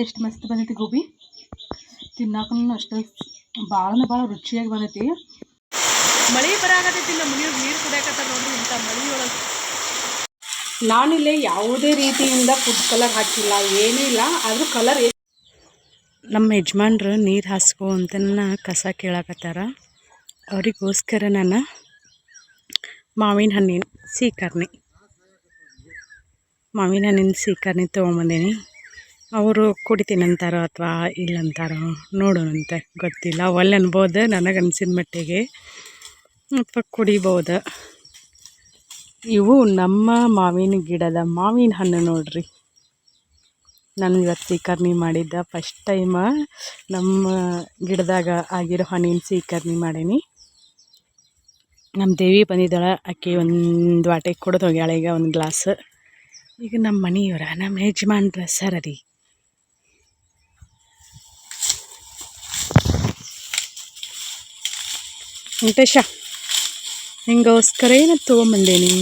ಎಷ್ಟು ಮಸ್ತ್ ಬಂದೈತಿ ಗೋಬಿ? ತಿನ್ನಾಕನು ಅಷ್ಟೇ. ಭಾಳ ಭಾಳ ರುಚಿಯಾಗಿ ಬಂದೈತಿ. ಮಳೆ ಬರಾಕತ್ತೈತಿ ನಮ್ಮ ಮನೆಯವ್ರು ನೀರು ಕುಡಿಯಾಕತ್ತಾರ ನೋಡ್ರಿ ಇಂಥ ಮಳೆಯೊಳಗೆ. ಇಲ್ಲಿ ಯಾವುದೇ ರೀತಿಯಿಂದ ಫುಡ್ ಕಲರ್ ಹಾಕಿಲ್ಲ ಏನೂ ಇಲ್ಲ ಆದರೂ ಕಲರ್ ನಮ್ಮ ಯಜಮಾನ್ರು ನೀರು ಹಾಸ್ಕೊ ಅಂತ ಕಸ ಕೇಳಕತ್ತಾರ. ಅವರಿಗೋಸ್ಕರ ನಾನು ಮಾವಿನ ಹಣ್ಣಿನ ಸೀಕರ್ಣಿ. ಮಾವಿನ ಹಣ್ಣಿನ ಸೀಕರ್ಣಿ ತೊಗೊಂಬಂದೀನಿ. ಅವರು ಕುಡಿತೀನಂತಾರೋ ಅಥವಾ ಇಲ್ಲಂತಾರೋ ನೋಡೋಣಂತೆ ಗೊತ್ತಿಲ್ಲ. ಒಲ್ಲೆ ಅನ್ಬೋದು ನನಗೆ ಅನಿಸಿದ ಮಟ್ಟಿಗೆ. ಅಥವಾ ಕುಡಿಬೋದು. ಇವು ನಮ್ಮ ಮಾವಿನ ಗಿಡದ ಮಾವಿನ ಹಣ್ಣು ನೋಡ್ರಿ. ನಾನು ಇವತ್ತು ಸೀಕರ್ಣಿ ಮಾಡಿದ್ದ ಫಸ್ಟ್ ಟೈಮ ನಮ್ಮ ಗಿಡದಾಗ ಆಗಿರೋ ಹಣ್ಣಿನ ಸೀಕರ್ಣಿ ಮಾಡೀನಿ. ನಮ್ಮ ದೇವಿ ಬಂದಿದ್ದಾಳೆ, ಆಕೆ ಒಂದು ವಾಟೆಗೆ ಕುಡಿದು ಹೋಗ್ಯಾಳ ಈಗ ಒಂದು ಗ್ಲಾಸ್. ಈಗ ನಮ್ಮ ಮನೆಯವರ, ನಮ್ಮ ಯಜಮಾನ್ರ ಸರದಿ ವೆಂಕಟೇಶ ಹಿಂಗೋಸ್ಕರ ಏನು ತೊಗೊಂಬಂದೇನಿ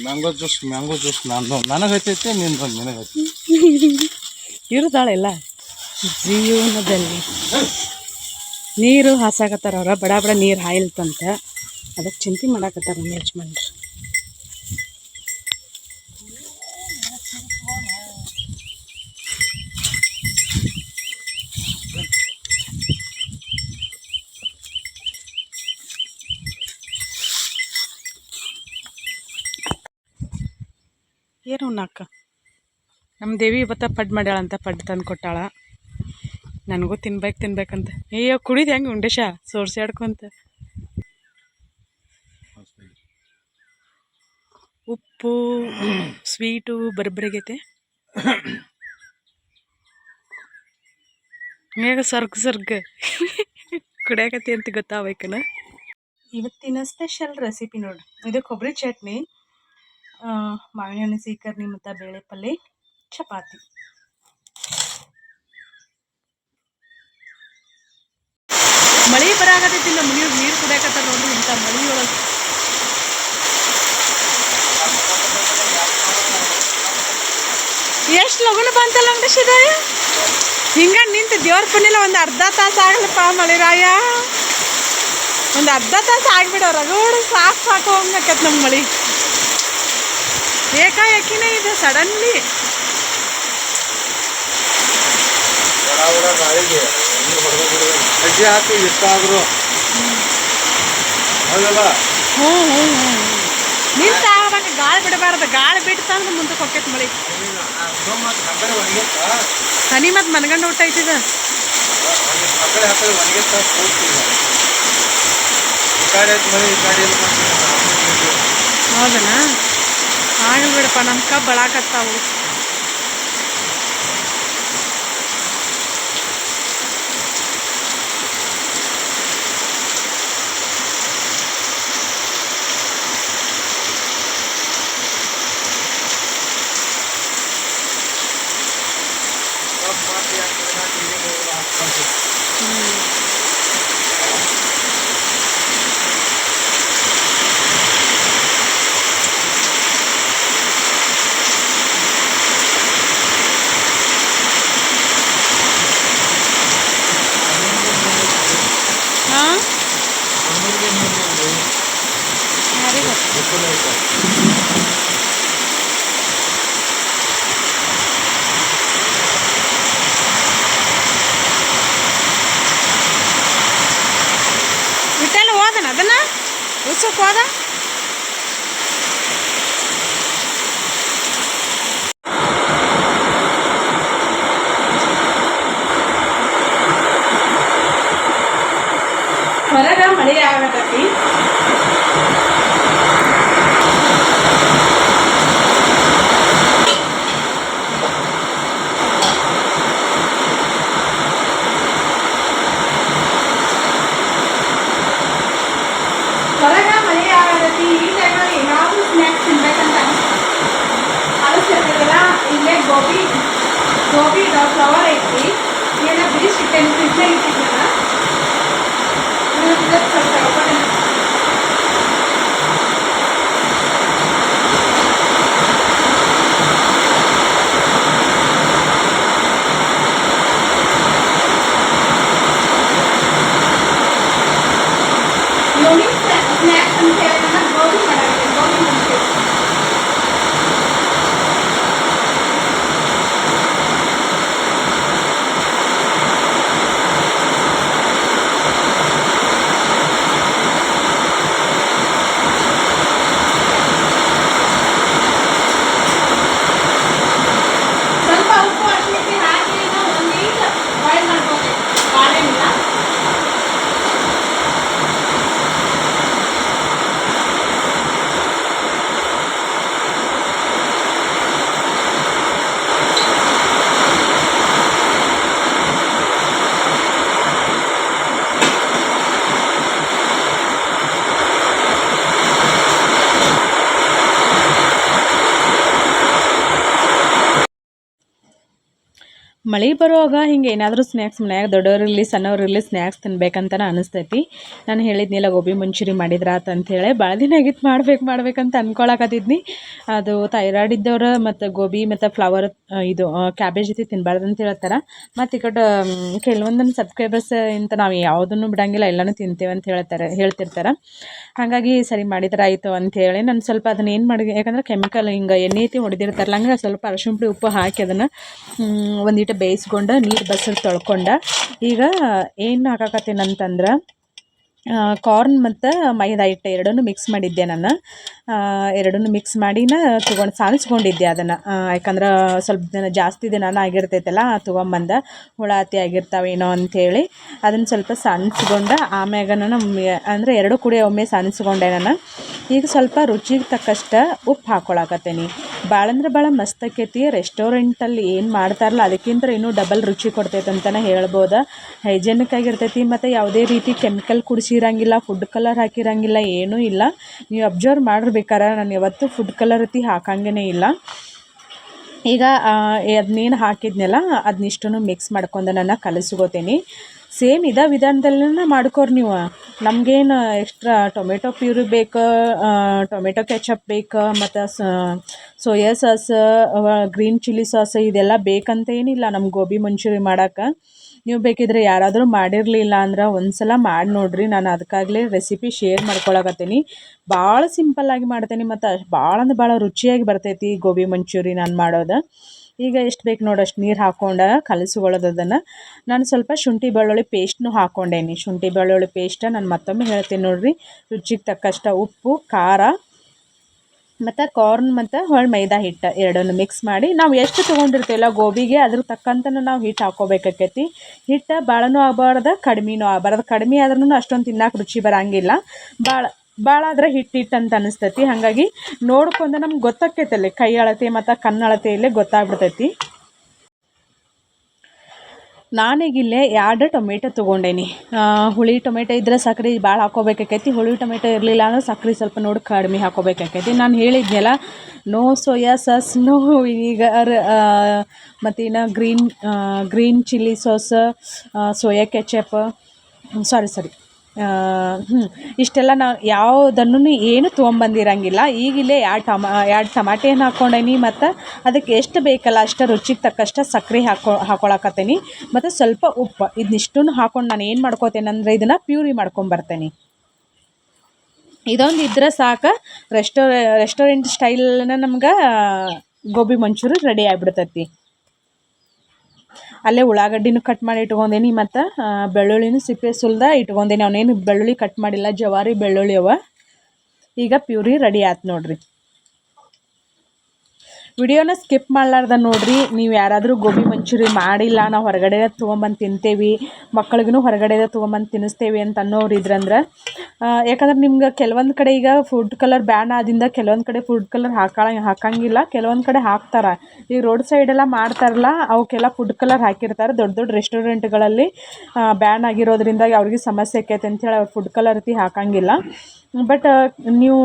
ಮ್ಯಾಂಗೋ ಜ್ಯೂಸ್ ಮ್ಯಾಂಗೋ ಜ್ಯೂಸ್ ನಾನು ನನಗೆ ಹತ್ತೈತೆ ನೀನು ಬಂದು ನಿನಗೆ ಹಚ್ಚಿ ಇರುತ್ತಾಳೆಲ್ಲ ಜೀವನದಲ್ಲಿ ನೀರು ಹಾಸಾಕತ್ತಾರ ಅವ್ರ ಬಡ ಬಡ ನೀರು ಹಾಯಿಲ್ತಂತ. ಅದಕ್ಕೆ ಚಿಂತೆ ಮಾಡಾಕತ್ತಾರ ಯಜಮಾನ್ರು ನಾಕ ನಮ್ಮ ದೇವಿ ಇವತ್ತ ಪಡ್ ಮಾಡ್ಯಾಳಂತ ಪಡ್ ತಂದು ಕೊಟ್ಟಾಳ. ನನಗೂ ತಿನ್ಬೇಕು ತಿನ್ಬೇಕಂತ ಅಯ್ಯೋ, ಕುಡಿದು ಹೆಂಗೆ ಉಂಡೇಶ? ಆಡ್ಕೊಂತ ಉಪ್ಪು, ಸ್ವೀಟು, ಬರಬರಿಗೈತೆ. ಹಂಗಾಗ ಸರ್ಗ್ ಸರ್ಗ್ ಕುಡಿಯಾಕತ್ತಿ ಅಂತ ಗೊತ್ತಾಗಬೇಕನ ಇವತ್ತಿನ ಸ್ಪೆಷಲ್ ರೆಸಿಪಿ ನೋಡ್ರಿ ಇದು ಕೊಬ್ಬರಿ ಚಟ್ನಿ. ಮಾವಿನ ಸೀಕರ್ಣಿ ಮತ್ತು ಬೇಳೆ ಪಲ್ಯ ಚಪಾತಿ. ಮಳೆ ಬರಾಕತ್ತೈತಿ ನಮ್ಮ ನೀರು ನೀರು ಕುಡಿಯಕತ್ತಾರ ನೋಡ್ರಿ ಇಂಥ ಮಳೆಯೊಳಗೆ. ಎಷ್ಟು ಲಗುನ ಬಂತಲ್ಲ ಅಂಗಡಿಸಿದ ಹಿಂಗ ನಿಂತು ದೇವ್ರ ಪುಣ್ಯಲ್ಲ ಒಂದು ಅರ್ಧ ತಾಸು ಮಳೆ ಮಳೆರಾಯ ಒಂದು ಅರ್ಧ ತಾಸು ಆಗ್ಬಿಡೋ ರಗಡು ಸಾಕು ಸಾಕು ಹಂಗಕ್ಕತ್ ನಮ್ಮ ಮಳೆ. ಏಕಾಏಕಿನೇ ಇದೆ ಸಡನ್ಲಿ. ಹೆಜ್ಜೆ ಹಾಕಿ ಎಷ್ಟಾದರೂ ಹೌದಲ್ಲ? ಹ್ಞೂ ಹ್ಞೂ ಹ್ಞೂ ನಿಂತ ಆವಾಗ ಗಾಳಿ ಬಿಡಬಾರ್ದು. ಗಾಳಿ ಬಿಡ್ತಂದ್ರೆ ಮುಂದಕ್ಕೆ ಹೊಕ್ಕೈತೆ ಮಳೆ. ಹನಿ ಮತ್ತು ಮನಗಂಡು ಊಟ ಐತಿದ? ಹೌದನಾ? ಆಗಲ್ ಬಿಡಪ್ಪ ನಮ್ಮ ಮಳೆ ಬರುವಾಗ ಹಿಂಗೆ ಏನಾದರೂ ಸ್ನ್ಯಾಕ್ಸ್ ಮನ್ಯಾಗ ದೊಡ್ಡವರಿರಲಿ ಸಣ್ಣವರಿರಲಿ ಸ್ನ್ಯಾಕ್ಸ್ ನಾನು ಅನಿಸ್ತೈತಿ. ನಾನು ಹೇಳಿದ್ನಿಲ್ಲ ಗೋಬಿ ಮಂಚೂರಿ ಆತ ಅಂಥೇಳಿ ಭಾಳ ದಿನ ಆಗಿತ್ತು ಮಾಡ್ಬೇಕು, ಮಾಡ್ಬೇಕಂತ ಅನ್ಕೊಳಕತ್ತಿದ್ನಿ. ಅದು ಥೈರಾಯ್ಡ್ ಇದ್ದವ್ರು ಮತ್ತು ಗೋಬಿ ಮತ್ತು ಫ್ಲವರ್ ಇದು ಕ್ಯಾಬೇಜ್ ಜೊತೆ ತಿನ್ನಬಾರ್ದು ಅಂತ ಹೇಳ್ತಾರೆ. ಮತ್ತು ಈ ಕಡೆ ಕೆಲವೊಂದನ್ನು ಸಬ್ಸ್ಕ್ರೈಬರ್ಸ್ ಇಂತ ನಾವು ಯಾವುದನ್ನು ಬಿಡಂಗಿಲ್ಲ, ಎಲ್ಲನೂ ತಿಂತೇವೆ ಅಂತ ಹೇಳ್ತಾರೆ, ಹೇಳ್ತಿರ್ತಾರೆ. ಹಾಗಾಗಿ ಸರಿ ಮಾಡಿದ್ರೆ ಆಯಿತು ಅಂಥೇಳಿ ನಾನು ಸ್ವಲ್ಪ ಅದನ್ನ ಏನು ಮಾಡಿ ಯಾಕಂದ್ರೆ ಕೆಮಿಕಲ್ ಹಿಂಗೆ ಎಣ್ಣೆ ಐತಿ ಹೊಡೆದಿರ್ತಾರಲ್ಲ, ಹಂಗೆ ಸ್ವಲ್ಪ ಅರಶಿನ ಪುಡಿ ಉಪ್ಪು ಹಾಕಿ ಅದನ್ನು ಒಂದೀಟ ಬೇಯಿಸ್ಕೊಂಡು ನೀರು ಬಸ್ಸಲ್ಲಿ ತೊಳ್ಕೊಂಡ. ಈಗ ಏನು ಹಾಕಾಕತ್ತೀನಿ ಅಂತಂದ್ರೆ ಕಾರ್ನ್ ಮತ್ತು ಮೈದಾ ಹಿಟ್ಟು ಎರಡನ್ನೂ ಮಿಕ್ಸ್ ಮಾಡಿದ್ದೆ ನಾನು. ಎರಡನ್ನೂ ಮಿಕ್ಸ್ ಮಾಡಿನ ತೊಗೊಂಡು ಸಾಲಿಸ್ಕೊಂಡಿದ್ದೆ ಅದನ್ನು. ಯಾಕಂದ್ರೆ ಸ್ವಲ್ಪ ದಿನ ಜಾಸ್ತಿ ದಿನ ಆಗಿರ್ತೈತಲ್ಲ ತೊಗೊಂಬಂದ ಹುಳ ಹತ್ತಿ ಆಗಿರ್ತಾವೇನೋ ಅಂಥೇಳಿ ಅದನ್ನು ಸ್ವಲ್ಪ ಸಾನಿಸ್ಕೊಂಡು ಆಮ್ಯಾಗ ನಾನು ಅಂದರೆ ಎರಡು ಕುಡಿ ಒಮ್ಮೆ ಸಾನಿಸ್ಕೊಂಡೆ ನಾನು. ಈಗ ಸ್ವಲ್ಪ ರುಚಿಗೆ ತಕ್ಕಷ್ಟು ಉಪ್ಪು ಹಾಕ್ಕೊಳಕತ್ತೀನಿ ಭಾಳ ಅಂದ್ರೆ ಭಾಳ ಮಸ್ತ್ ಆಕೈತಿ ರೆಸ್ಟೋರೆಂಟಲ್ಲಿ ಏನು ಮಾಡ್ತಾರಲ್ಲ ಅದಕ್ಕಿಂತ ಇನ್ನೂ ಡಬಲ್ ರುಚಿ ಕೊಡ್ತೈತೆ ಅಂತಲೇ ಹೇಳ್ಬೋದು. ಹೈಜೆನಿಕ್ ಆಗಿರ್ತೈತಿ, ಮತ್ತು ಯಾವುದೇ ರೀತಿ ಕೆಮಿಕಲ್ ಕುಡಿಸಿರಂಗಿಲ್ಲ ಫುಡ್ ಕಲರ್ ಹಾಕಿರಂಗಿಲ್ಲ, ಏನೂ ಇಲ್ಲ. ನೀವು ಅಬ್ಸರ್ವ್ ಮಾಡಿರ್ಬೇಕಾರೆ ನಾನು ಯಾವತ್ತೂ ಫುಡ್ ಕಲರ್ ಅತಿ ಹಾಕಂಗೇ ಇಲ್ಲ. ಈಗ ಅದನ್ನೇನು ಹಾಕಿದ್ನಲ್ಲ ಅದನ್ನಿಷ್ಟನ್ನು ಮಿಕ್ಸ್ ಮಾಡ್ಕೊಂಡು ನಾನು ಕಲಸ್ಕೋತೀನಿ. ಸೇಮ್ ಇದ ವಿಧಾನದಲ್ಲೇ ಮಾಡ್ಕೋರಿ ನೀವು. ನಮಗೇನು ಎಕ್ಸ್ಟ್ರಾ ಟೊಮೆಟೊ ಪ್ಯೂರಿ ಬೇಕು ಟೊಮೆಟೊ ಕೆಚಪ್ ಬೇಕು, ಮತ್ತು soya sauce green chilli sauce ಇದೆಲ್ಲ ಬೇಕಂತ ಏನಿಲ್ಲ ನಮ್ಮ ಗೋಬಿ ಮಂಚೂರಿ ಮಾಡಕ್ಕೆ ನೀವು ಬೇಕಿದ್ರೆ ಯಾರಾದರೂ ಮಾಡಿರಲಿಲ್ಲ ಅಂದ್ರೆ ಒಂದು ಸಲ ಮಾಡಿ ನೋಡಿರಿ. ನಾನು ಅದಕ್ಕಾಗಲೇ ರೆಸಿಪಿ ಶೇರ್ ಮಾಡ್ಕೊಳಕತ್ತೀನಿ. ಭಾಳ ಸಿಂಪಲ್ಲಾಗಿ ಮಾಡ್ತೀನಿ ಮತ್ತು ಭಾಳ ಅಂದ್ರೆ ಭಾಳ ರುಚಿಯಾಗಿ ಬರ್ತೈತಿ ಗೋಬಿ ಮಂಚೂರಿ ನಾನು ಮಾಡೋದು. ಈಗ ಎಷ್ಟು ಬೇಕು ನೋಡಿ ಅಷ್ಟು ನೀರು ಹಾಕ್ಕೊಂಡು ಕಲಸ್ಕೊಳ್ಳೋದು ಅದನ್ನು. ನಾನು ಸ್ವಲ್ಪ ಶುಂಠಿ ಬೆಳ್ಳುಳ್ಳಿ ಪೇಸ್ಟ್ನು ಹಾಕ್ಕೊಂಡೇನಿ ಶುಂಠಿ ಬೆಳ್ಳುಳ್ಳಿ ಪೇಸ್ಟ್ ನಾನು ಮತ್ತೊಮ್ಮೆ ಹೇಳ್ತೀನಿ ನೋಡಿರಿ. ರುಚಿಗೆ ತಕ್ಕಷ್ಟು ಉಪ್ಪು, ಖಾರ ಮತ್ತು ಕಾರ್ನ್ ಮತ್ತು ಹೊಳೆ ಮೈದಾ ಹಿಟ್ಟು ಎರಡನ್ನು ಮಿಕ್ಸ್ ಮಾಡಿ. ನಾವು ಎಷ್ಟು ತೊಗೊಂಡಿರ್ತೀವಲ್ಲ ಗೋಬಿಗೆ, ಅದ್ರ ತಕ್ಕಂತನೂ ನಾವು ಹಿಟ್ಟು ಹಾಕೋಬೇಕಾಕೈತಿ. ಹಿಟ್ಟು ಭಾಳನೂ ಆಗಬಾರ್ದು, ಕಡಿಮೆನೂ ಆಗಬಾರ್ದು. ಕಡಿಮೆ ಆದ್ರೂ ಅಷ್ಟೊಂದು ತಿನ್ನಕ್ಕೆ ರುಚಿ ಬರೋಂಗಿಲ್ಲ. ಭಾಳ ಭಾಳ ಆದರೆ ಹಿಟ್ಟು ಹಿಟ್ಟು ಅಂತ ಅನಿಸ್ತೈತಿ. ಹಾಗಾಗಿ ನೋಡ್ಕೊಂಡು ನಮ್ಗೆ ಗೊತ್ತಾಕೈತಲ್ಲಿ ಕೈ ಅಳತೆ ಮತ್ತು ಕಣ್ಣು ಅಳತೆಯಲ್ಲೇ ಗೊತ್ತಾಗ್ಬಿಡ್ತೈತಿ. ನಾನೀಗಿಲ್ಲೇ ಎರಡು ಟೊಮೆಟೊ ತೊಗೊಂಡೇನಿ. ಹುಳಿ ಟೊಮೆಟೊ ಇದ್ದರೆ ಸಕ್ರೆ ಭಾಳ ಹಾಕೋಬೇಕಾಕೈತಿ ಹುಳಿ ಟೊಮೆಟೊ ಇರಲಿಲ್ಲ ಅಂದ್ರೆ ಸಕ್ರೆ ಸ್ವಲ್ಪ ನೋಡಿ ಕಡಿಮೆ ಹಾಕೋಬೇಕಾಕೈತಿ ನಾನು ಹೇಳಿದ್ನಲ್ಲ, no soya sauce, no vinegar ಮತ್ತು ಇನ್ನು green green chilli sauce soya ketchup, sorry sorry. ಹ್ಞೂ ಇಷ್ಟೆಲ್ಲ ನಾ ಯಾವುದನ್ನು ಏನು ತೊಗೊಂಬಂದಿರಂಗಿಲ್ಲ. ಈಗಿಲ್ಲೇ ಎರಡು ಟಮ, ಎರಡು ಟಮಾಟೆ ಹಣ್ಣು ಹಾಕ್ಕೊಂಡೇನಿ ಮತ್ತು ಅದಕ್ಕೆ ಎಷ್ಟು ಬೇಕಲ್ಲ ಅಷ್ಟು ರುಚಿಗೆ ತಕ್ಕಷ್ಟು ಸಕ್ಕರೆ ಹಾಕೊ, ಹಾಕೊಳಕತ್ತೀನಿ. ಮತ್ತು ಸ್ವಲ್ಪ ಉಪ್ಪು. ಇದನ್ನಿಷ್ಟನ್ನು ಹಾಕ್ಕೊಂಡು ನಾನು ಏನು ಮಾಡ್ಕೋತೇನೆ ಅಂದರೆ ಇದನ್ನು ಪ್ಯೂರಿ ಮಾಡ್ಕೊಂಬರ್ತೇನೆ. ಇದೊಂದು ಇದ್ರೆ ಸಾಕು. ರೆಸ್ಟೋ, ರೆಸ್ಟೋರೆಂಟ್ ಸ್ಟೈಲ್ನ ನಮ್ಗೆ ಗೋಬಿ ಮಂಚೂರಿ ರೆಡಿ ಆಗಿಬಿಡ್ತೈತಿ. ಅಲ್ಲೇ ಉಳ್ಳಾಗಡ್ಡಿನೂ ಕಟ್ ಮಾಡಿ ಇಟ್ಕೊಂಡೇನಿ ಮತ್ತು ಬೆಳ್ಳುಳ್ಳಿನೂ ಸಿಪ್ಪೆ ಸುಲ್ದ ಇಟ್ಕೊಂಡೇನಿ. ಅವನೇನು ಬೆಳ್ಳುಳ್ಳಿ ಕಟ್ ಮಾಡಿಲ್ಲ, ಜವಾರಿ ಬೆಳ್ಳುಳ್ಳಿ ಅವ. ಈಗ ಪ್ಯೂರಿ ರೆಡಿ ಆಯ್ತು ನೋಡಿರಿ. ವಿಡಿಯೋನ ಸ್ಕಿಪ್ ಮಾಡಲಾರ್ದ ನೋಡಿರಿ, ನೀವು ಯಾರಾದರೂ ಗೋಬಿ ಮಂಚೂರಿ ಮಾಡಿಲ್ಲ, ನಾವು ಹೊರಗಡೆ ತೊಗೊಂಬಂದು ತಿಂತೇವೆ ಮಕ್ಕಳಿಗೂ ಹೊರಗಡೆ ತೊಗೊಂಬಂದು ತಿನ್ನಿಸ್ತೇವೆ ಅಂತ ಅನ್ನೋರು ಇದ್ರಂದ್ರೆ ಯಾಕಂದ್ರೆ ನಿಮ್ಗೆ ಕೆಲವೊಂದು ಕಡೆ ಈಗ ಫುಡ್ ಕಲರ್ ಬ್ಯಾನ್ ಆದಿಂದ ಕೆಲವೊಂದು ಕಡೆ ಫುಡ್ ಕಲರ್ ಹಾಕಳ, ಹಾಕಂಗಿಲ್ಲ, ಕೆಲವೊಂದು ಕಡೆ ಹಾಕ್ತಾರೆ. ಈ ರೋಡ್ ಸೈಡೆಲ್ಲ ಮಾಡ್ತಾರಲ್ಲ, ಅವಕ್ಕೆಲ್ಲ ಫುಡ್ ಕಲರ್ ಹಾಕಿರ್ತಾರೆ, ದೊಡ್ಡ ದೊಡ್ಡ ರೆಸ್ಟೋರೆಂಟ್ಗಳಲ್ಲಿ ಬ್ಯಾನ್ ಆಗಿರೋದ್ರಿಂದ ಅವ್ರಿಗೆ ಸಮಸ್ಯೆ ಆಕೈತೆ ಅಂಥೇಳಿ ಅವ್ರು ಫುಡ್ ಕಲರ್ ರೀತಿ ಹಾಕಂಗಿಲ್ಲ. ಬಟ್ ನೀವು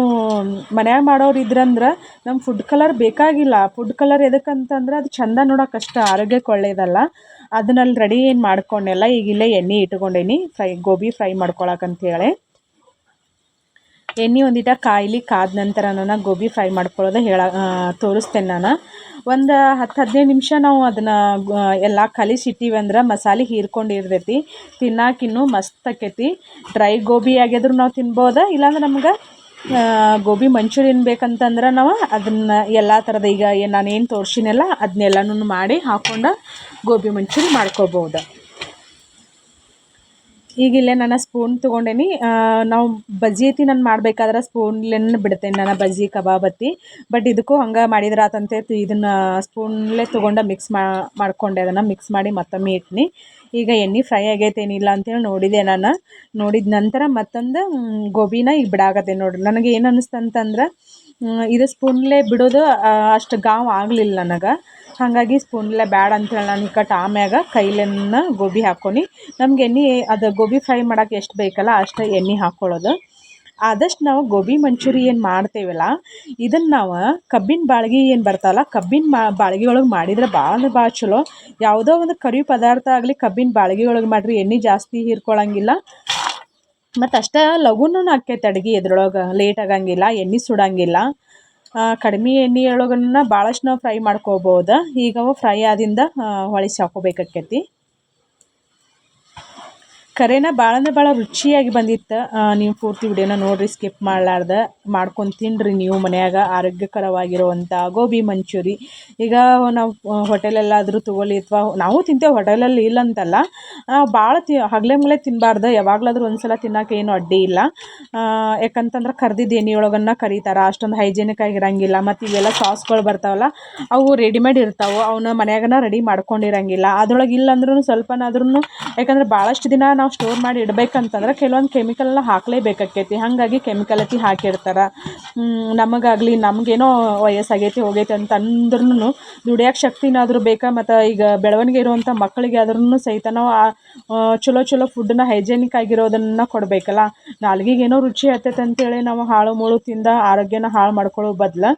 ಮನ್ಯಾಗ ಮಾಡೋರು ಇದ್ರಂದ್ರೆ ನಮ್ಮ ಫುಡ್ ಕಲರ್ ಬೇಕಾಗಿಲ್ಲ. ಫುಡ್ ಕಲರ್ ಎದಕ್ಕಂತಂದ್ರೆ ಅದು ಚಂದ ನೋಡೋಕ್ಕಷ್ಟ ಆರೋಗ್ಯಕ್ಕೆ ಒಳ್ಳೆಯದಲ್ಲ ಅದನ್ನಲ್ಲಿ ರೆಡಿ ಏನು ಮಾಡ್ಕೊಂಡೆಲ್ಲ ಈಗ ಇಲ್ಲೇ ಎಣ್ಣೆ ಇಟ್ಕೊಂಡೇನಿ. ಫ್ರೈ ಗೋಬಿ ಫ್ರೈ ಮಾಡ್ಕೊಳಕ್ಕಂತೇಳಿ ಎಣ್ಣೆ ಒಂದಿಟ ಕಾಯಿಲಿ ಕಾದ ನಂತರ ನಾನು ಗೋಬಿ ಫ್ರೈ ಮಾಡ್ಕೊಳ್ಳೋದು ಹೇಳ ತೋರಿಸ್ತೇನೆ ನಾನು. ಒಂದು ಹತ್ತು ಹದಿನೈದು ನಿಮಿಷ ನಾವು ಅದನ್ನು ಎಲ್ಲ ಕಲಿಸಿಟ್ಟಿವಿ ಅಂದ್ರೆ ಮಸಾಲೆ ಹೀರ್ಕೊಂಡಿರ್ತೈತಿ ತಿನ್ನಾಕಿನ್ನೂ ಮಸ್ತ್ ಆಕೈತಿ. ಡ್ರೈ ಗೋಬಿ ಆಗಿದ್ರು ನಾವು ತಿನ್ಬೋದು? ಇಲ್ಲಾಂದ್ರೆ ನಮ್ಗೆ ಗೋಬಿ ಮಂಚೂರಿಯನ್ ಬೇಕಂತಂದ್ರೆ ನಾವು ಅದನ್ನು ಎಲ್ಲ ಥರದ ಈಗ ನಾನು ಏನು ತೋರ್ಸಿನಲ್ಲ ಅದನ್ನೆಲ್ಲನೂ ಮಾಡಿ ಹಾಕ್ಕೊಂಡು ಗೋಬಿ ಮಂಚೂರಿ ಮಾಡ್ಕೋಬೋದು. ಈಗ ಇಲ್ಲೇ ನಾನು ಸ್ಪೂನ್ ತೊಗೊಂಡೇನಿ. ನಾವು ಬಜ್ಜಿ ಐತಿ, ನಾನು ಮಾಡ್ಬೇಕಾದ್ರೆ ಸ್ಪೂನ್ಲೇನ ಬಿಡ್ತೇನೆ ನಾನು ಬಜ್ಜಿ ಕಬಾಬತ್ತಿ ಬಟ್ ಇದಕ್ಕೂ ಹಂಗೆ ಮಾಡಿದ್ರೆ ಆತಂತೆ ಇದನ್ನು ಸ್ಪೂನ್ಲೇ ತೊಗೊಂಡು ಮಿಕ್ಸ್ ಮಾಡ್ಕೊಂಡೆ, ಅದನ್ನು ಮಿಕ್ಸ್ ಮಾಡಿ ಮತ್ತೊಮ್ಮೆ ಇಟ್ನಿ. ಈಗ ಎಣ್ಣೆ ಫ್ರೈ ಆಗೈತೆ, ಏನಿಲ್ಲ ಅಂತೇಳಿ ನೋಡಿದೆ ನಾನು. ನೋಡಿದ ನಂತರ ಮತ್ತೊಂದು ಗೋಬಿನ ಈಗ ಬಿಡಾಕತ್ತೆ ನೋಡ್ರಿ. ನನಗೆ ಏನು ಅನ್ನಿಸ್ತು ಅಂತಂದ್ರೆ ಇದು ಸ್ಪೂನ್ಲೇ ಬಿಡೋದು ಅಷ್ಟು ಗಾವ್ ಆಗಲಿಲ್ಲ ನನಗೆ. ಹಾಗಾಗಿ ಸ್ಪೂನ್ಲೆ ಬ್ಯಾಡ ಅಂತೇಳಿ ನಾನು ಕಟ್ ಆಮ್ಯಾಗ ಕೈಲೇನ ಗೋಬಿ ಹಾಕ್ಕೊಂಡು ನಮ್ಗೆ ಎಣ್ಣೆ, ಅದು ಗೋಬಿ ಫ್ರೈ ಮಾಡೋಕೆ ಎಷ್ಟು ಬೇಕಲ್ಲ ಅಷ್ಟು ಎಣ್ಣೆ ಹಾಕ್ಕೊಳ್ಳೋದು. ಆದಷ್ಟು ನಾವು ಗೋಬಿ ಮಂಚೂರಿ ಏನು ಮಾಡ್ತೇವಲ್ಲ ಇದನ್ನು ನಾವು ಕಬ್ಬಿನ ಬಾಳ್ಗೆ ಏನು ಬರ್ತಾವಲ್ಲ, ಕಬ್ಬಿನ ಮಾ ಬಾಳ್ಗೆ ಒಳಗೆ ಮಾಡಿದ್ರೆ ಭಾಳ ಭಾಳ ಚಲೋ. ಯಾವುದೋ ಒಂದು ಕರಿ ಪದಾರ್ಥ ಆಗಲಿ ಕಬ್ಬಿನ ಬಾಳ್ಗೆ ಒಳಗೆ ಮಾಡಿರಿ, ಎಣ್ಣೆ ಜಾಸ್ತಿ ಹೀರ್ಕೊಳಂಗಿಲ್ಲ. ಮತ್ತು ಅಷ್ಟೇ ಲಘುನೂ ಆಕೈತೆ ಅಡ್ಗೆ ಇದ್ರೊಳಗೆ. ಲೇಟ್ ಆಗಂಗಿಲ್ಲ, ಎಣ್ಣೆ ಸುಡಂಗಿಲ್ಲ. ಕಡಿಮೆ ಎಣ್ಣೆ ಒಳಗನ್ನ ಭಾಳಷ್ಟು ನಾವು ಫ್ರೈ ಮಾಡ್ಕೋಬೋದು. ಈಗ ಅವು ಫ್ರೈ ಆದಿಂದ ಹೊಳಿಸಿ ಹಾಕೋಬೇಕಾಕೈತಿ ಕರೆನ ಭಾಳ ಅಂದ್ರೆ ಭಾಳ ರುಚಿಯಾಗಿ ಬಂದಿತ್ತು ನೀವು ಪೂರ್ತಿ ವಿಡಿಯೋನ ನೋಡಿರಿ ಸ್ಕಿಪ್ ಮಾಡಲಾರ್ದೆ. ಮಾಡ್ಕೊಂಡು ತಿನ್ನಿರಿ ನೀವು ಮನೆಯಾಗ ಆರೋಗ್ಯಕರವಾಗಿರುವಂಥ ಗೋಬಿ ಮಂಚೂರಿ. ಈಗ ನಾವು ಹೋಟೆಲಲ್ಲಾದರೂ ತೊಗೊಳ್ಳಿ ಅಥವಾ ನಾವು ತಿಂತೇವೆ ಹೋಟೆಲಲ್ಲಿ ಇಲ್ಲ ಅಂತಲ್ಲ ಭಾಳ ತಿ, ಹಗಲೇ ಮಗಲೇ ತಿನ್ನಬಾರ್ದು ಯಾವಾಗಲಾದ್ರೂ ಒಂದು ಸಲ ತಿನ್ನೋಕೆ ಏನು ಅಡ್ಡಿ ಇಲ್ಲ. ಯಾಕಂತಂದ್ರೆ ಕರ್ದಿದ್ದು ಒಳಗನ್ನ ಕರೀತಾರೆ, ಅಷ್ಟೊಂದು ಹೈಜೀನಿಕ್ ಆಗಿರಂಗಿಲ್ಲ, ಮತ್ತು ಇವೆಲ್ಲ ಸಾಸ್ಗಳು ಬರ್ತಾವಲ್ಲ, ಅವು ರೆಡಿಮೇಡ್ ಇರ್ತಾವೆ ಅವನ್ನ ಮನೆಯಾಗನ ರೆಡಿ ಮಾಡ್ಕೊಂಡಿರಂಗಿಲ್ಲ. ಅದ್ರೊಳಗೆ ಇಲ್ಲ ಅಂದ್ರೂ ಸ್ವಲ್ಪನಾದ್ರೂ ಯಾಕಂದ್ರೆ ಭಾಳಷ್ಟು ದಿನ ನಾವು ಸ್ಟೋರ್ ಮಾಡಿ ಇಡಬೇಕಂತಂದ್ರೆ ಕೆಲವೊಂದು ಕೆಮಿಕಲ್ನ ಹಾಕಲೇಬೇಕಾಕೈತಿ ಹಾಗಾಗಿ ಕೆಮಿಕಲ್ ಅತಿ ಹಾಕಿರ್ತಾರೆ. ನಮಗಾಗಲಿ ನಮಗೇನೋ ವಯಸ್ಸಾಗೈತಿ, ಹೋಗೈತಿ ಅಂತ ಅಂದ್ರೂ ದುಡಿಯೋಕೆ ಶಕ್ತಿನಾದರೂ ಬೇಕಾ, ಮತ್ತು ಈಗ ಬೆಳವಣಿಗೆ ಇರುವಂಥ ಮಕ್ಕಳಿಗೆ ಆದ್ರೂ ಸಹಿತ ನಾವು ಚಲೋ ಚಲೋ ಫುಡ್ಡನ್ನ ಹೈಜೆನಿಕ್ ಆಗಿರೋದನ್ನು ಕೊಡಬೇಕಲ್ಲ. ನಾಲ್ಗೆಗೇನೋ ರುಚಿ ಹತ್ತೈತೆ ಅಂತೇಳಿ ನಾವು ಹಾಳು ಮೂಳು ತಿಂದ ಆರೋಗ್ಯನ ಹಾಳು ಮಾಡ್ಕೊಳ್ಳೋ ಬದಲು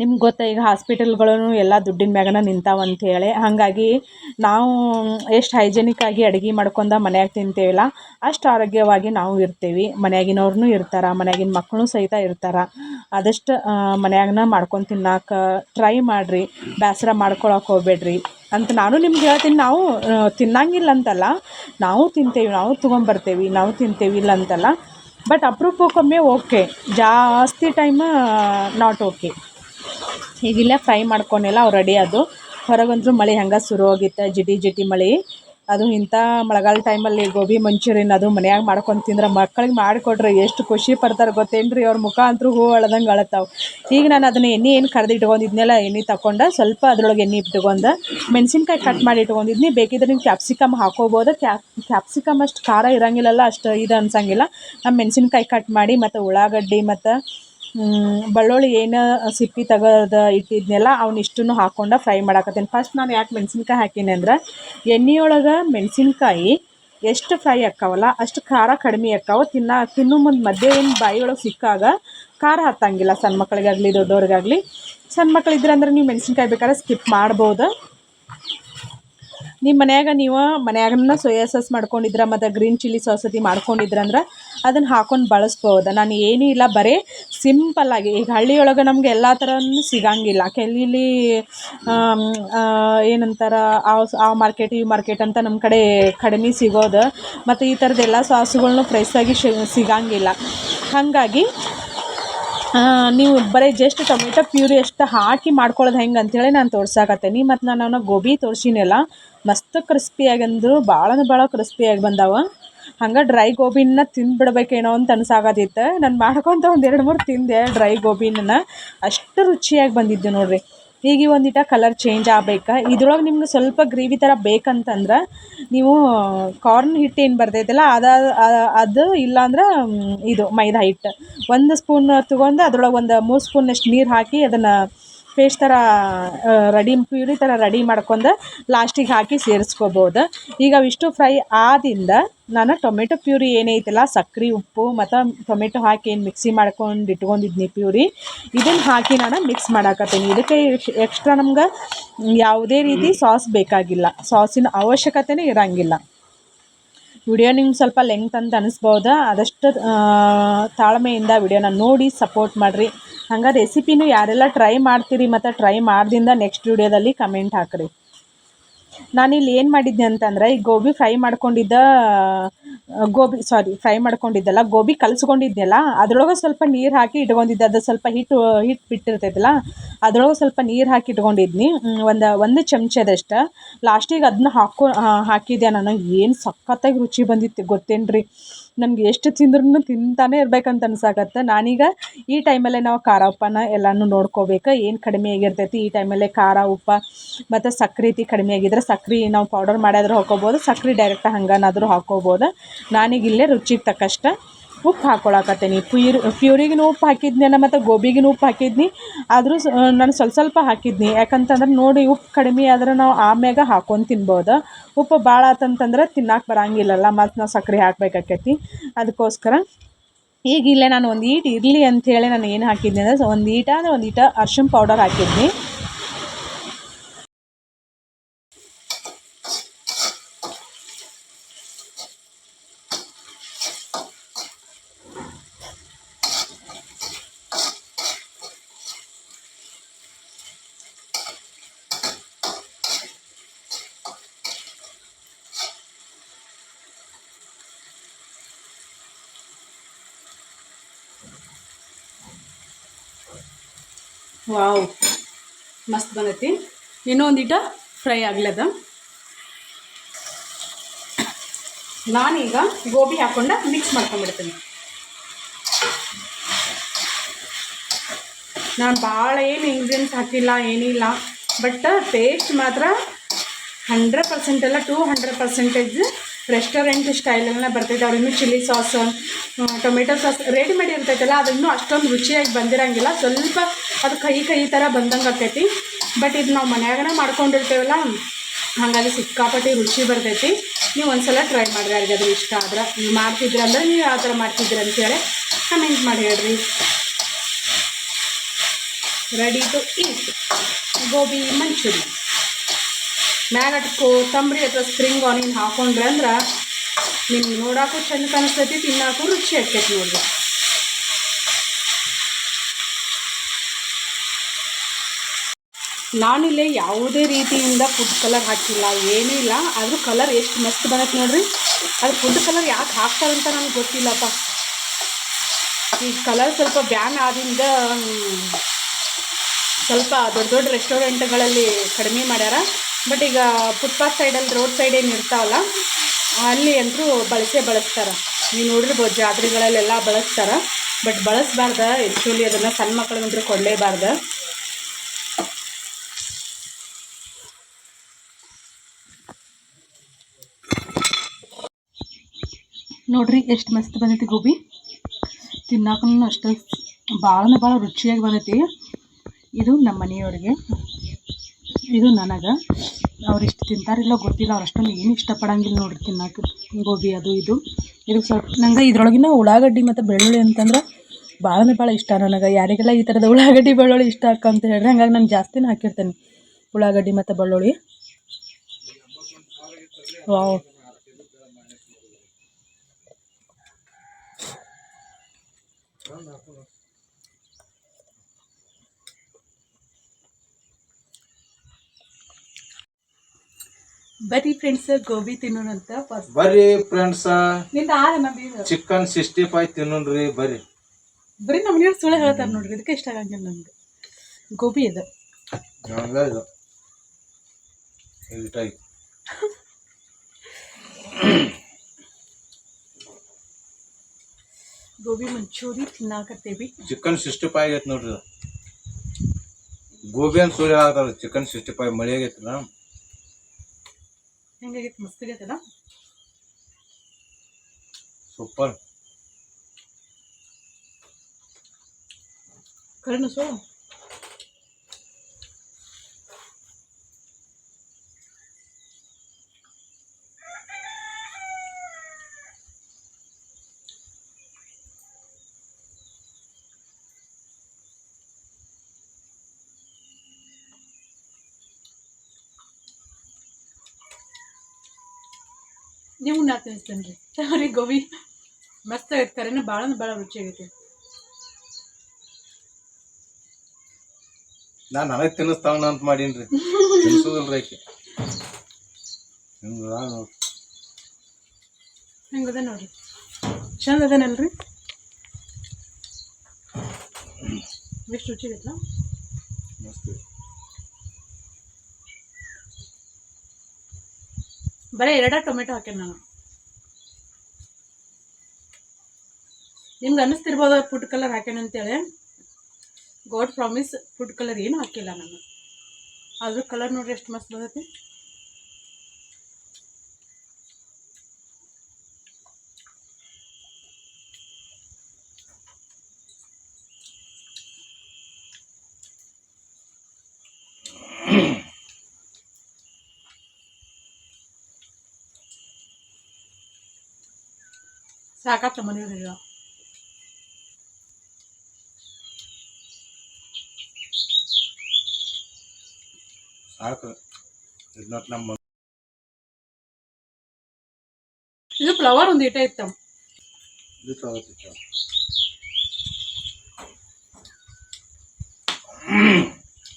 ನಿಮ್ಗೆ ಗೊತ್ತಾ, ಈಗ ಹಾಸ್ಪಿಟಲ್ಗಳೂ ಎಲ್ಲ ದುಡ್ಡಿನ ಮ್ಯಾಗನ ನಿಂತಾವಂಥೇಳಿ ಹಾಗಾಗಿ ನಾವು ಎಷ್ಟು ಹೈಜೆನಿಕ್ಕಾಗಿ ಅಡುಗೆ ಮಾಡ್ಕೊಂಡು ಮನ್ಯಾಗ ತಿಂತೇವಲ್ಲ, ಅಷ್ಟು ಆರೋಗ್ಯವಾಗಿ ನಾವು ಇರ್ತೀವಿ. ಮನ್ಯಾಗಿನವ್ರೂ ಇರ್ತಾರೆ, ಮನ್ಯಾಗಿನ ಮಕ್ಕಳು ಸಹಿತ ಇರ್ತಾರೆ. ಆದಷ್ಟು ಮನ್ಯಾಗನ ಮಾಡ್ಕೊಂಡು ತಿನ್ನಕ್ಕೆ ಟ್ರೈ ಮಾಡಿರಿ ಬೇಸರ ಮಾಡ್ಕೊಳಕ್ಕೆ ಹೋಗ್ಬೇಡ್ರಿ ಅಂತ ನಾನು ನಿಮ್ಗೆ ಹೇಳ್ತೀನಿ. ನಾವು ತಿನ್ನಂಗಿಲ್ಲ ಅಂತಲ್ಲ ನಾವು ತಿಂತೇವೆ, ನಾವು ತೊಗೊಂಬರ್ತೇವೆ, ನಾವು ತಿಂತೇವೆ ಇಲ್ಲ ಅಂತಲ್ಲ ಬಟ್ ಅಪರೂಪಕ್ಕೊಮ್ಮೆ ಓಕೆ. ಜಾಸ್ತಿ ಟೈಮ ನಾಟ್ ಓಕೆ ಈಗಿಲ್ಲ ಫ್ರೈ ಮಾಡ್ಕೊಂಡೆಲ್ಲ ಅವು ರೆಡಿ ಅದು. ಹೊರಗಂತೂ ಮಳೆ ಹಂಗೆ ಶುರು ಹೋಗಿತ್ತು, ಜಿಟಿ ಜಿಟಿ ಮಳೆ. ಅದು ಇಂಥ ಮಳೆಗಾಲ ಟೈಮಲ್ಲಿ ಗೋಬಿ ಮಂಚೂರಿಯನ್ ಅದು ಮನೆಯಾಗ ಮಾಡ್ಕೊಂಡು ತಿಂದ್ರೆ ಮಕ್ಳಿಗೆ ಮಾಡಿಕೊಟ್ರೆ ಎಷ್ಟು ಖುಷಿ ಪಡ್ತಾರೆ ಗೊತ್ತೇನು ರೀ ಅವ್ರ ಮುಖ ಅಂತೂ ಹೂ ಅಳದಂಗೆ ಅಳತಾವೆ. ಈಗ ನಾನು ಅದನ್ನು ಎಣ್ಣೆ ಏನು ಕರ್ದು ಇಟ್ಕೊಂಡಿದ್ನೆಲ್ಲ ಎಣ್ಣೆ ತಗೊಂಡು ಸ್ವಲ್ಪ ಅದ್ರೊಳಗೆ ಎಣ್ಣೆ ಇಟ್ಕೊಂಡು, ಮೆಣಸಿನ್ಕಾಯಿ ಕಟ್ ಮಾಡಿ ಇಟ್ಕೊಂಡಿದ್ನಿ ಬೇಕಿದ್ರೆ ನೀವು ಕ್ಯಾಪ್ಸಿಕಮ್ ಹಾಕೋಬೋದು. ಕ್ಯಾಪ್ ಕ್ಯಾಪ್ಸಿಕಮ್ ಅಷ್ಟು ಖಾರ ಇರೋಂಗಿಲ್ಲಲ್ಲ, ಅಷ್ಟು ಇದು ಅನ್ಸಂಗಿಲ್ಲ. ನಾನು ಮೆಣಸಿನ್ಕಾಯಿ ಕಟ್ ಮಾಡಿ ಮತ್ತು ಉಳ್ಳಾಗಡ್ಡಿ ಮತ್ತು ಬೆಳ್ಳುಳ್ಳಿ ಏನು ಸಿಪ್ಪೆ ತೆಗೆದು ಇಟ್ಟಿದ್ನೆಲ್ಲ ಅವನ್ನಿಷ್ಟನ್ನು ಹಾಕ್ಕೊಂಡು ಫ್ರೈ ಮಾಡಾಕತ್ತೀನಿ. ಫಸ್ಟ್ ನಾನು ಯಾಕೆ ಮೆಣಸಿನ್ಕಾಯಿ ಹಾಕೀನಿ ಅಂದ್ರೆ, ಎಣ್ಣೆಯೊಳಗೆ ಮೆಣಸಿನ್ಕಾಯಿ ಎಷ್ಟು ಫ್ರೈ ಆಕ್ಕಾವಲ್ಲ ಅಷ್ಟು ಖಾರ ಕಡಿಮೆ ಆಕ್ಕಾವ ತಿನ್ನ, ತಿನ್ನೋ ಮುಂದೆ ಮಧ್ಯೆ ಏನು ಬಾಯಿಯೊಳಗೆ ಸಿಕ್ಕಾಗ ಖಾರ ಹತ್ತಂಗಿಲ್ಲ ಸಣ್ಣ ಮಕ್ಕಳಿಗಾಗಲಿ ದೊಡ್ಡವ್ರಿಗಾಗಲಿ ಸಣ್ಣ ಮಕ್ಕಳಿದ್ರೆ ಅಂದ್ರೆ ನೀವು ಮೆಣಸಿನ್ಕಾಯಿ ಬೇಕಾದ್ರೆ ಸ್ಕಿಪ್ ಮಾಡ್ಬೋದು. ನಿಮ್ಮ ಮನ್ಯಾಗ ನೀವು ಮನ್ಯಾಗನ ಸೋಯಾ ಸಾಸ್ ಮಾಡ್ಕೊಂಡಿದ್ರ, ಮತ್ತು ಗ್ರೀನ್ ಚಿಲ್ಲಿ ಸಾಸತಿ ಮಾಡ್ಕೊಂಡಿದ್ರಂದ್ರೆ ಅದನ್ನು ಹಾಕೊಂಡು ಬಳಸ್ಬೋದು. ನಾನು ಏನೂ ಇಲ್ಲ, ಬರೀ ಸಿಂಪಲ್ಲಾಗಿ ಈಗ ಹಳ್ಳಿಯೊಳಗೆ ನಮ್ಗೆ ಎಲ್ಲ ಥರನೂ ಸಿಗಂಗಿಲ್ಲ. ಕೆಲ್ಲಿ ಏನಂತಾರೆ, ಆ ಆ ಮಾರ್ಕೆಟ್ ಈ ಮಾರ್ಕೆಟ್ ಅಂತ ನಮ್ಮ ಕಡೆ ಕಡಿಮೆ ಸಿಗೋದು. ಮತ್ತು ಈ ಥರದ್ದೆಲ್ಲ ಸಾಸುಗಳ್ನು ಫ್ರೆಶ್ಶಾಗಿ ಸಿಗಂಗಿಲ್ಲ. ಹಾಗಾಗಿ ನೀವು ಬರೀ ಜಸ್ಟ್ ಟೊಮೆಟೊ ಪ್ಯೂರಿ ಅಷ್ಟು ಹಾಕಿ ಮಾಡ್ಕೊಳ್ಳೋದು ಹೆಂಗೆ ಅಂಥೇಳಿ ನಾನು ತೋರ್ಸಾಕತ್ತೇನಿ. ಮತ್ತು ನಾನು ಅವನ ಗೋಬಿ ತೋರ್ಸಿನಲ್ಲ ಮಸ್ತ್ ಕ್ರಿಸ್ಪಿಯಾಗಿ ಅಂದರು ಭಾಳ ಭಾಳ ಕ್ರಿಸ್ಪಿಯಾಗಿ ಬಂದಾವ. ಹಂಗೆ ಡ್ರೈ ಗೋಬಿನ ತಿಂದ್ಬಿಡ್ಬೇಕೇನೋ ಅಂತ ಅನ್ಸಾಕತ್ತಿತ್ತು. ನಾನು ಮಾಡ್ಕೊತ ಒಂದು ಎರಡು ಮೂರು ತಿಂದೆ ಡ್ರೈ ಗೋಬಿನ ಅಷ್ಟು ರುಚಿಯಾಗಿ ಬಂದಿದ್ದು ನೋಡಿರಿ. ಈಗ ಒಂದಿಟ ಕಲರ್ ಚೇಂಜ್ ಆಗ್ಬೇಕು. ಇದ್ರೊಳಗೆ ನಿಮ್ಗೆ ಸ್ವಲ್ಪ ಗ್ರೇವಿ ಥರ ಬೇಕಂತಂದ್ರೆ ನೀವು ಕಾರ್ನ್ ಹಿಟ್ಟು ಏನು ಬರ್ತೈತಲ್ಲ ಅದು ಅದು ಇಲ್ಲಾಂದ್ರೆ ಇದು ಮೈದಾ ಹಿಟ್ಟು. ಒಂದು ಸ್ಪೂನ್ ತೊಗೊಂಡು ಅದ್ರೊಳಗೆ ಒಂದು ಮೂರು ಸ್ಪೂನಷ್ಟು ನೀರು ಹಾಕಿ ಅದನ್ನು ಪೇಸ್ಟ್ ಥರ ರೆಡಿ ಪ್ಯೂರಿ ಥರ ರೆಡಿ ಮಾಡ್ಕೊಂಡು ಲಾಸ್ಟಿಗೆ ಹಾಕಿ ಸೇರಿಸ್ಕೋಬೋದು. ಈಗ ಇಷ್ಟು ಫ್ರೈ ಆದಿಂದ ನಾನು ಟೊಮೆಟೊ ಪ್ಯೂರಿ ಏನೈತಲ್ಲ ಸಕ್ಕರೆ ಉಪ್ಪು ಮತ್ತು ಟೊಮೆಟೊ ಹಾಕಿ ಏನು ಮಿಕ್ಸಿ ಮಾಡ್ಕೊಂಡು ಇಟ್ಕೊಂಡಿದ್ನಿ ಪ್ಯೂರಿ ಇದನ್ನು ಹಾಕಿ ನಾನು ಮಿಕ್ಸ್ ಮಾಡಾಕತ್ತೀನಿ. ಇದಕ್ಕೆ ಎಕ್ಸ್ಟ್ರಾ ನಮ್ಗೆ ಯಾವುದೇ ರೀತಿ ಸಾಸ್ ಬೇಕಾಗಿಲ್ಲ. ಸಾಸಿನ ಅವಶ್ಯಕತೆನೇ ಇರೋಂಗಿಲ್ಲ. ವಿಡಿಯೋ ನಿಮ್ಗೆ ಸ್ವಲ್ಪ ಲೆಂತ್ ಅಂತ ಅನಿಸ್ಬೋದು? ಆದಷ್ಟು ತಾಳ್ಮೆಯಿಂದ ವಿಡಿಯೋನ ನೋಡಿ ಸಪೋರ್ಟ್ ಮಾಡಿರಿ. ಹಂಗೆ ರೆಸಿಪಿನೂ ಯಾರೆಲ್ಲ ಟ್ರೈ ಮಾಡ್ತೀರಿ ಮತ್ತು ಟ್ರೈ ಮಾಡ್ದಿಂದ ನೆಕ್ಸ್ಟ್ ವಿಡಿಯೋದಲ್ಲಿ ಕಮೆಂಟ್ ಹಾಕಿರಿ. ನಾನಿಲ್ಲಿ ಏನು ಮಾಡಿದ್ದೆ ಅಂತಂದರೆ, ಈ ಗೋಬಿ ಫ್ರೈ ಮಾಡ್ಕೊಂಡಿದ್ದ ಗೋಬಿ ಸಾರಿ ಫ್ರೈ ಮಾಡ್ಕೊಂಡಿದ್ದಲ್ಲ, ಗೋಬಿ ಕಲಸ್ಕೊಂಡಿದ್ದೆಲ್ಲ ಅದರೊಳಗೆ ಸ್ವಲ್ಪ ನೀರು ಹಾಕಿ ಇಟ್ಕೊಂಡಿದ್ದೆ, ಅದು ಸ್ವಲ್ಪ ಹಿಟ್ಟು ಹಿಟ್ಟು ಬಿಟ್ಟಿರ್ತೈತಲ್ಲ, ಅದರೊಳಗೆ ಸ್ವಲ್ಪ ನೀರು ಹಾಕಿ ಇಟ್ಕೊಂಡಿದ್ನಿ. ಒಂದು ಒಂದು ಚಮಚದಷ್ಟು ಲಾಸ್ಟಿಗೆ ಅದನ್ನ ಹಾಕೋ ಹಾಕಿದ್ದೆ ನಾನು ಏನು ಸಖತ್ತಾಗಿ ರುಚಿ ಬಂದಿತ್ತು ಗೊತ್ತೇನ್ರಿ. ನಮ್ಗೆ ಎಷ್ಟು ತಿಂದ್ರೂ ತಿಂತಾನೆ ಇರ್ಬೇಕಂತ ಅನ್ಸಾಕತ್ತೆ. ನಾನೀಗ ಈ ಟೈಮಲ್ಲೇ ನಾವು ಖಾರ ಉಪ್ಪನ ಎಲ್ಲನೂ ನೋಡ್ಕೋಬೇಕು. ಏನು ಕಡಿಮೆ ಆಗಿರ್ತೈತಿ ಈ ಟೈಮಲ್ಲೇ ಖಾರ ಉಪ್ಪ ಮತ್ತು ಸಕ್ಕರೆ ರೀತಿ ಕಡಿಮೆ ಆಗಿದ್ರೆ ಸಕ್ರೆ ನಾವು ಪೌಡರ್ ಮಾಡಿದ್ರೆ ಹಾಕೋಬೋದು, ಸಕ್ರೆ ಡೈರೆಕ್ಟ್ ಹಂಗನಾದರೂ ಹಾಕೋಬೋದು. ನಾನೀಗ ಇಲ್ಲೇ ರುಚಿಗೆ ತಕ್ಕಷ್ಟು ಉಪ್ಪು ಹಾಕ್ಕೊಳಕತ್ತೀನಿ ಪ್ಯೂರ್, ಪ್ಯೂರಿಗೂ ಉಪ್ಪು ಹಾಕಿದ್ನೇನ ಮತ್ತು ಗೋಬಿಗೂ ಉಪ್ಪು ಹಾಕಿದ್ನಿ. ಆದರೂ ನಾನು ಸ್ವಲ್ಪ ಸ್ವಲ್ಪ ಹಾಕಿದ್ನಿ. ಯಾಕಂತಂದ್ರೆ ನೋಡಿ ಉಪ್ಪು ಕಡಿಮೆ ಆದ್ರೆ ನಾವು ಆಮ್ಯಾಗ ಹಾಕೊಂಡು ತಿನ್ಬೋದು. ಉಪ್ಪು ಭಾಳ ಆತಂತಂದ್ರೆ ತಿನ್ನಕ್ಕೆ ಬರಂಗಿಲ್ಲಲ್ಲ, ಮತ್ತು ನಾವು ಸಕ್ಕರೆ ಹಾಕ್ಬೇಕಾಕೈತಿ. ಅದಕ್ಕೋಸ್ಕರ ಈಗ ಇಲ್ಲೇ ನಾನು ಒಂದು ಈಟ್ ಇರಲಿ ಅಂಥೇಳಿ ನಾನು ಏನು ಹಾಕಿದ್ನಿ ಅಂದರೆ ಒಂದು ಈಟ ಅಂದರೆ ಒಂದು ಈಟ ಅರ್ಶಿಣ ಪೌಡರ್ ಹಾಕಿದ್ನಿ. ವಾವ್. ಮಸ್ತ್ ಬಂದೈತಿ. ಇನ್ನೊಂದು ಇಟ ಫ್ರೈ ಆಗ್ಲದ. ನಾನೀಗ ಗೋಬಿ ಹಾಕೊಂಡ ಮಿಕ್ಸ್ ಮಾಡ್ಕೊಂಡ್ಬಿಡ್ತೀನಿ ನಾನು ಭಾಳ ಏನು ಇಂಗ್ರೀಡಿಯೆಂಟ್ಸ್ ಹಾಕಿಲ್ಲ, ಏನಿಲ್ಲ ಬಟ್ ಟೇಸ್ಟ್ ಮಾತ್ರ ಹಂಡ್ರೆಡ್ ಪರ್ಸೆಂಟ್ ಎಲ್ಲ ಟೂ ಹಂಡ್ರೆಡ್ ಪರ್ಸೆಂಟೇಜ್ ರೆಸ್ಟೋರೆಂಟ್ ಸ್ಟೈಲನ್ನ ಬರ್ತೈತೆ ಅವ್ರು ಇನ್ನೂ chilli sauce tomato sauce readymade ಇರ್ತೈತಲ್ಲ, ಅದನ್ನು ಅಷ್ಟೊಂದು ರುಚಿಯಾಗಿ ಬಂದಿರಂಗಿಲ್ಲ. ಸ್ವಲ್ಪ ಅದು ಕೈ ಕೈ ಥರ ಬಂದಂಗೆ ಆಗ್ತೈತಿ. ಬಟ್ ಇದು ನಾವು ಮನ್ಯಾಗನೇ ಮಾಡ್ಕೊಂಡಿರ್ತೇವಲ್ಲ, ಹಾಗಾಗಿ ಸಿಕ್ಕಾಪಟ್ಟೆ ರುಚಿ ಬರ್ತೈತಿ. ನೀವು ಒಂದ್ಸಲ ಟ್ರೈ ಮಾಡಿರಿ ಅದು ಇಷ್ಟ ಆದ್ರೆ. ನೀವು ಮಾಡ್ತಿದ್ರಿ ಅಂದ್ರೆ ನೀವು ಯಾವ ಥರ ಮಾಡ್ತಿದ್ರಿ ಅಂತೇಳಿ ಕಮೆಂಟ್ ಮಾಡಿ ಹೇಳ್ರಿ. Ready to eat gobi manchurian ಮ್ಯಾಗ ಅಟ್ ಕೊತ್ತಂಬರಿ ಅಥವಾ ಸ್ಪ್ರಿಂಗ್ ಆನಿಯನ್ ಹಾಕೊಂಡ್ರೆ ಅಂದ್ರೆ ನಿಮ್ಗೆ ನೋಡೋಕ್ಕೂ ಚೆಂದ ಕಾಣಿಸ್ತೈತಿ ತಿನ್ನಾಕು ರುಚಿ ಆಕೈತಿ ನೋಡ್ರಿ. ನಾನಿಲ್ಲೇ ಯಾವುದೇ ರೀತಿಯಿಂದ ಫುಡ್ ಕಲರ್ ಹಾಕಿಲ್ಲ, ಏನೂ ಇಲ್ಲ, ಆದರೂ ಕಲರ್ ಎಷ್ಟು ಮಸ್ತ್ ಬರುತ್ತೆ ನೋಡ್ರಿ. ಅದು ಫುಡ್ ಕಲರ್ ಯಾಕೆ ಹಾಕ್ತಾರಂತ ನನಗೆ ಗೊತ್ತಿಲ್ಲಪ್ಪ. ಈ ಕಲರ್ ಸ್ವಲ್ಪ ಬ್ಯಾನ್ ಆದಿಂದ ಸ್ವಲ್ಪ ದೊಡ್ಡ ದೊಡ್ಡ ರೆಸ್ಟೋರೆಂಟ್ಗಳಲ್ಲಿ ಕಡಿಮೆ ಮಾಡ್ಯಾರ. ಬಟ್ ಈಗ ಫುಟ್ಪಾತ್ ಸೈಡಲ್ಲಿ ರೋಡ್ ಸೈಡ್ ಏನು ಇರ್ತಾವಲ್ಲ, ಅಲ್ಲಿ ಅಂತೂ ಬಳಸೇ ಬಳಸ್ತಾರೆ. ನೀವು ನೋಡಿರ್ಬೋದು ಜಾತ್ರೆಗಳಲ್ಲೆಲ್ಲ ಬಳಸ್ತಾರೆ. ಬಟ್ ಬಳಸಬಾರ್ದ ಆ್ಯಕ್ಚುಲಿ ಅದನ್ನು ಸಣ್ಣ ಮಕ್ಕಳಿಗಂತೂ ಕೊಡಲೇಬಾರ್ದು. ನೋಡ್ರಿ ಎಷ್ಟು ಮಸ್ತ್ ಬಂದೈತಿ ಗೋಬಿ. ತಿನ್ನಾಕೂ ಅಷ್ಟೇ ಭಾಳ ಭಾಳ ರುಚಿಯಾಗಿ ಬಂದೈತಿ. ಇದು ನಮ್ಮ ಮನೆಯವ್ರಿಗೆ ಇದು ನನಗೆ. ಅವ್ರು ಇಷ್ಟು ತಿಂತಾರಿಲ್ಲ ಗೊತ್ತಿಲ್ಲ, ಅವ್ರು ಅಷ್ಟೊಂದು ಏನು ಇಷ್ಟಪಡಂಗಿಲ್ಲ ನೋಡ್ರಿ ತಿನ್ನಕ್ಕೆ ಗೋಬಿ ಅದು ಇದು. ಇದು ಸ್ವಲ್ಪ ನಂಗೆ ಇದ್ರೊಳಗಿನ ಉಳ್ಳಾಗಡ್ಡಿ ಮತ್ತು ಬೆಳ್ಳುಳ್ಳಿ ಅಂತಂದ್ರೆ ಭಾಳನೇ ಭಾಳ ಇಷ್ಟ ನನಗೆ. ಯಾರಿಗೆಲ್ಲ ಈ ಥರದ ಉಳ್ಳಾಗಡ್ಡಿ, ಬೆಳ್ಳುಳ್ಳಿ ಇಷ್ಟ ಅಕ್ಕ ಅಂತ ಹೇಳಿದ್ರೆ ಹಂಗಾಗಿ ನಾನು ಜಾಸ್ತಿನೇ ಹಾಕಿರ್ತೇನೆ. ಉಳ್ಳಾಗಡ್ಡಿ ಮತ್ತು ಬೆಳ್ಳುಳ್ಳಿ. ವಾವ್. ಬರೀ ಫ್ರೆಂಡ್ಸ್ ಗೋಬಿ ತಿನ್ನೋಣ ಅಂತ ಬರ್ರಿ ಫ್ರೆಂಡ್ಸ್ನಿಂದ ಆರನ ನಮ್ಮ ಚಿಕನ್ ಸಿಕ್ಸ್ಟಿ ಫೈವ್ ತಿನ್ನೋಣ್ರಿ ಬರ್ರಿ ಬರೀ ನಮ್ಮ ನೀರು ಸುಳ್ಳು ಹೇಳ್ತಾರೆ ನೋಡ್ರಿ ಇದಕ್ಕೆ ಇಷ್ಟ ಆಗಂಗಿಲ್ಲ ನಮ್ಗೆ. ಗೋಬಿ ಇದು. ಇದು. ಟೈಪ್ ಗೋಬಿ ಮಂಚೂರಿ ತಿನ್ನಾಕತ್ತೇವಿ ಚಿಕನ್ ಸಿಕ್ಸ್ಟಿ ಫೈವ್ ಆಗೈತೆ ನೋಡ್ರಿ. ಗೋಬಿ ಅಂತ ಸುಳ್ಳು ಹೇಳ್ತಾರೆ ಚಿಕನ್ ಸಿಕ್ಸ್ಟಿ ಫೈವ್ ಮಳೆ ಆಗೈತಲ್ಲ ಹೆಂಗಾಗೈತೆ ಮಸ್ತಾಗೈತಲ್ಲ ಸೂಪರ್. ಕರೆನು ಸೊ ನೀವು ನಾ ತಿನ್ನಿಸ್ತೇನೆ ರೀ ಅವ್ರಿಗೆ ಗೋಬಿ ಮಸ್ತ್ ಆಗೈತೆ ಕರೆನ ಭಾಳ ಭಾಳ ರುಚಿ ಆಗೈತಿ. ನಾನು ನನಗೆ ತಿನ್ನಿಸ್ತಾವಣ ಅಂತ ಮಾಡೀನ್ರಿ. ತಿನ್ಸೋದಿಲ್ರಿ ರೀ ಹೆಂಗದ ನೋಡ್ರಿ. ಚಂದ ಅದೇನಲ್ರಿ? ಎಷ್ಟು ರುಚಿ ಇರುತ್ತ. ಬರೀ ಎರಡ ಟೊಮೆಟೊ ಹಾಕ್ಯಾನ ನಾನು. ನಿಮ್ಗೆ ಅನ್ನಿಸ್ತಿರ್ಬೋದು ಫುಡ್ ಕಲರ್ ಹಾಕ್ಯಾನ ಅಂತೇಳಿ. ಗಾಡ್ ಪ್ರಾಮಿಸ್ ಫುಡ್ ಕಲರ್ ಏನು ಹಾಕಿಲ್ಲ ನಾನು. ಅದ್ರ ಕಲರ್ ನೋಡ್ರಿ ಎಷ್ಟು ಮಸ್ತ್ ಬರ್ತೈತಿ. ಸಾಕಾತ ಮನೆಯವ್ರಿಗೆ. ಸಾಕು ಇದನ್ನ ನಮ್ಮ ಇದು ಫ್ಲವರ್ ಒಂದು ಇಟ ಇತ್ತು ಇದು ತಗೋತಿತ್ತು.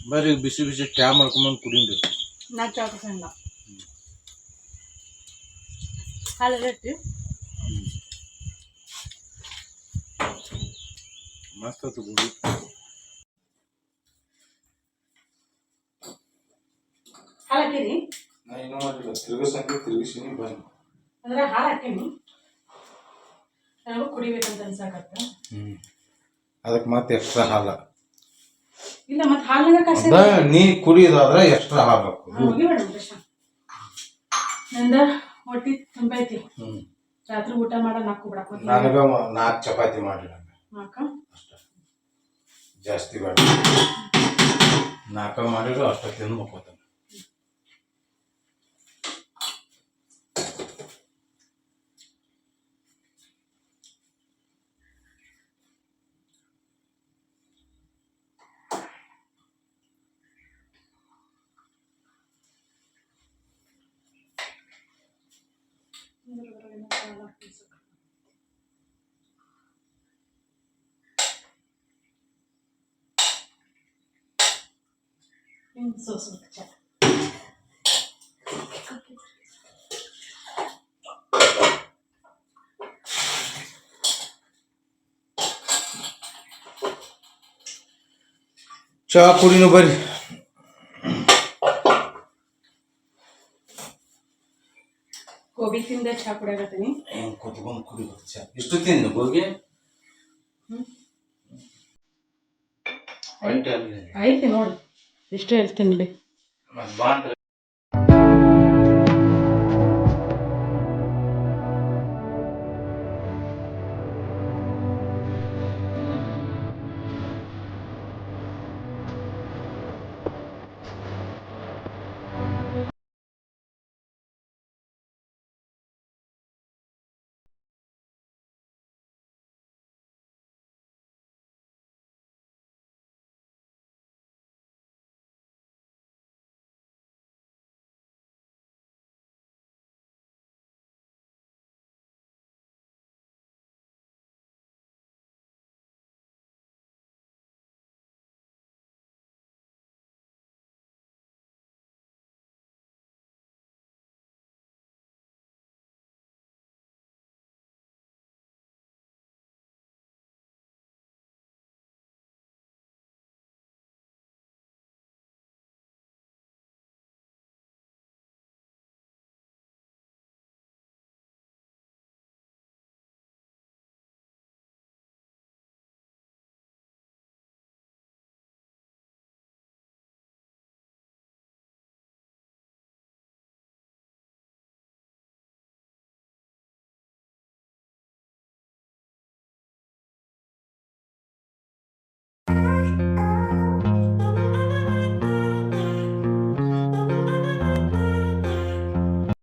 ಬರ್ರಿ ಬಿಸಿ ಬಿಸಿ ಚಾ ಮಾಡ್ಕೊಂಬಂದು ಕುಡಿನ್ರಿ ನಾ ಚಾ ಕುಸಂಗ ಹಾಲೆಲ್ಲ ಇಟ್ಟು. ಮಸ್ತ್ ಆಯ್ತು ಗುಡಿ. ಹಾಲು ಹಾಕಿರಿ ನಾ ಇನ್ನೂ ಮಾಡಿಲ್ಲ. ತಿರುಗಿಸಂಗೆ ತಿರುಗಿಸಿನಿ ಬನ್ನಿ. ಅಂದ್ರೆ ಹಾಲು ಹಾಕೀನಿ ನನಗೂ ಕುಡಿಬೇಕಂತ ಅನ್ಸಾಕತ್ತ. ಅದಕ್ಕೆ ಮತ್ತೆ ಎಕ್ಸ್ಟ್ರಾ ಹಾಲ. ಇಲ್ಲ ಮತ್ತೆ ಹಾಲಿನ ಕಾಸಿ ಅದ ನೀ ಕುಡಿಯೋದಾದ್ರೆ ಎಕ್ಸ್ಟ್ರಾ ಹಾಲು ಹಾಕು. ಮೇಡಮ್ ಕೃಷ್ಣ ನಂದ ಹೊಟ್ಟಿ ತುಂಬೈತಿ ರಾತ್ರಿ ಊಟ ಮಾಡ ನಾಲ್ಕು ಬಿಡಕ್ ಮತ್ತೆ ನನಗೆ ನಾಲ್ಕು ಚಪಾತಿ ಮಾಡಿಲ್ಲ ನಾಲ್ಕ ಅಷ್ಟೇ. ಜಾಸ್ತಿ ಬೇಡ. ನಾಲ್ಕ ಮಾಡಿದ್ರು ಅಷ್ಟ ತಿಂದು ಮಕ್ಕೋತಾನೆ ಹಿಂಗ್ ಸೋಸ್ಬೇಕು ಚಾ ಕುಡಿನು ಬರ್ರಿ. ಗೋಬಿ ತಿಂದ ಚಾ ಕುಡಿಯಾಕತ್ತೀನಿ. ಕುತ್ಕೊಂಡು ಕುಡಿಬೇಕು ಚಾ ಇಷ್ಟು ತಿಂದು ಹೋಗಿ ಐತಿ ನೋಡಿ ಇಷ್ಟ ಹೇಳ್ತೀನಿ ಬಾಂಡ್ರಿ